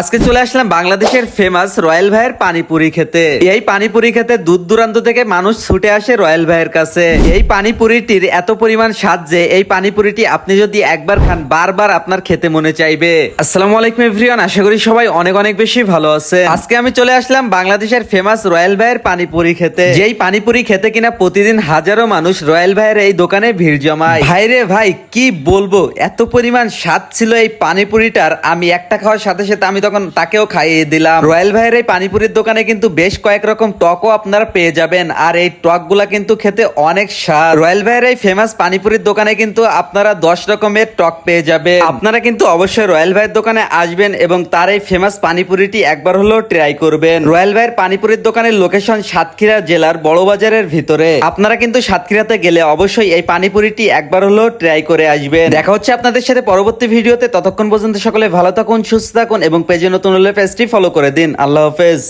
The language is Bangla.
আজকে চলে আসলাম বাংলাদেশের ফেমাস রয়্যাল ভাইয়ের পানিপুরি খেতে। এই পানিপুরি খেতে দূর দূরান্ত থেকে মানুষ ছুটে আসে রয়্যাল ভাইয়ের কাছে। এই পানিপুরিটির এত পরিমাণ স্বাদ যে এই পানিপুরিটি আপনি যদি একবার খান, বারবার আপনার খেতে মনে চাইবে। আসসালামু আলাইকুম এভরিওয়ান আশা করি সবাই অনেক অনেক বেশি ভালো আছে আজকে আমি চলে আসলাম বাংলাদেশের ফেমাস রয়্যাল ভাইয়ের পানিপুরি খেতে। যেই পানিপুরি খেতে কিনা প্রতিদিন হাজারো মানুষ রয়্যাল ভাইয়ের এই দোকানে ভিড় জমায়। ভাই রে ভাই, কি বলব? এত পরিমাণ স্বাদ ছিল এই পানিপুরিটার। আমি একটা খাওয়ার সাথে সাথে আমি তখন তাকেও খাইয়ে দিলাম। রয়্যাল ভাইয়ের এই পানিপুরির দোকানে কিন্তু বেশ কয়েক রকম টকও আপনারা পেয়ে যাবেন। আর এই টকগুলা কিন্তু খেতে অনেক স্বাদ। রয়্যাল ভাইয়ের এই ফেমাস পানিপুরির দোকানে কিন্তু আপনারা দশ রকমের টক পেয়ে যাবে আপনারা কিন্তু অবশ্যই রয়্যাল ভাইয়ের দোকানে আসবেন এবং তার এই ফেমাস পানিপুরিটি একবার হলেও ট্রাই করবেন। রয়্যাল ভাইয়ের পানিপুরির দোকানের লোকেশন সাতক্ষীরা জেলার বড়বাজারের ভিতরে। আপনারা কিন্তু সাতক্ষীরাতে গেলে অবশ্যই এই পানিপুরিটি একবার হলেও ট্রাই করে আসবেন। দেখা হচ্ছে আপনাদের সাথে পরবর্তী ভিডিওতে। ততক্ষণ পর্যন্ত সকলে ভালো থাকুন, সুস্থ থাকুন এবং পেজে নতুন হলে পেজটি ফলো করে দিন আল্লাহ হাফেজ।